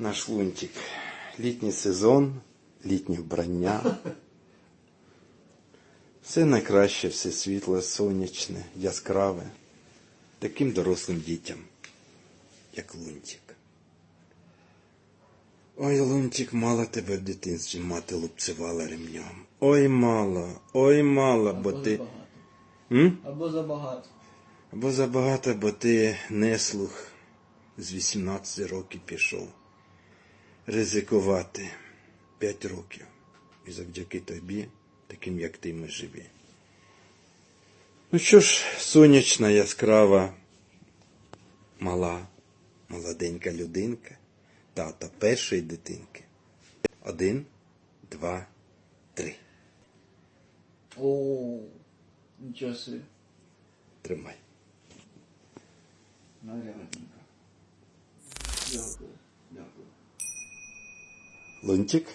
Наш лунтик. Літній сезон, літнє вбрання. Все найкраще, все світле, сонячне, яскраве. Таким дорослим дітям, як лунтик. Ой, лунтик, мало тебе в дитинстві мати лупцювала ремнем. Ой, мало, ой, мало, бо ти. забагато. М? Або забагато. Або забагато, бо ти не слух з 18 років пішов. Ризикувати 5 років. І завдяки тобі, таким як ти, ми живі. Ну що ж, сонячна, яскрава, мала, молоденька людинка, тата першої дитинки. Один, два, три. О, нічого собі. Тримай. Нарядненько. Дякую. Дякую. Лунтик.